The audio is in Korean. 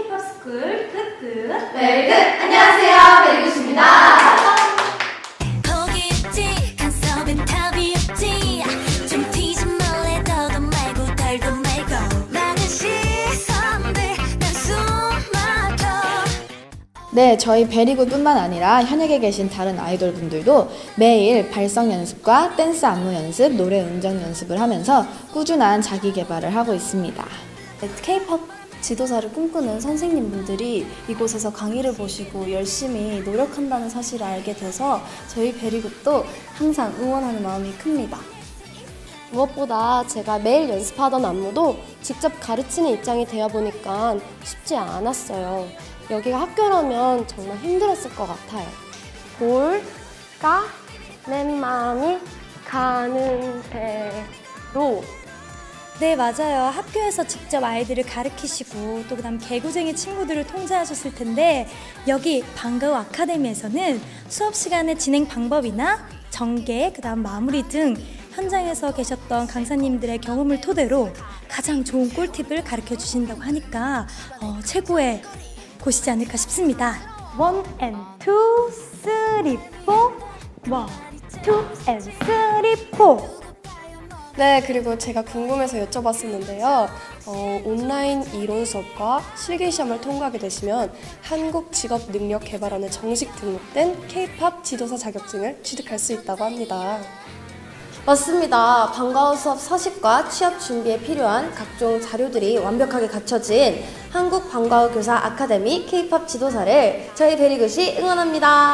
K-pop 스쿨 끝끝! 안녕하세요, 많은 시선들 난숨 막혀 네, 저희 베리굿뿐만 아니라 현역에 계신 다른 아이돌 분들도 매일 발성 연습과 댄스 안무 연습, 노래 음정 연습을 하면서 꾸준한 자기 개발을 하고 있습니다. K-pop 지도사를 꿈꾸는 선생님분들이 이곳에서 강의를 보시고 열심히 노력한다는 사실을 알게 돼서 저희 베리굿도 항상 응원하는 마음이 큽니다. 무엇보다 제가 매일 연습하던 안무도 직접 가르치는 입장이 되어 보니까 쉽지 않았어요. 여기가 학교라면 정말 힘들었을 것 같아요. 볼 까 내 마음이 가는 대로 네, 맞아요. 학교에서 직접 아이들을 가르치시고 또 그다음 개구쟁이 친구들을 통제하셨을 텐데 여기 방과후 아카데미에서는 수업 시간의 진행 방법이나 전개, 그다음 마무리 등 현장에서 계셨던 강사님들의 경험을 토대로 가장 좋은 꿀팁을 가르쳐 주신다고 하니까 어, 최고의 곳이지 않을까 싶습니다. 원 앤 투, 쓰리, 포. 원, 투, 앤 쓰리, 포. 네, 그리고 제가 궁금해서 여쭤봤었는데요. 어, 온라인 이론 수업과 실기 시험을 통과하게 되시면 한국 직업 능력 개발원에 정식 등록된 K-팝 지도사 자격증을 취득할 수 있다고 합니다. 맞습니다. 방과후 수업 서식과 취업 준비에 필요한 각종 자료들이 완벽하게 갖춰진 한국 방과후 교사 아카데미 K-팝 지도사를 저희 베리굿이 응원합니다.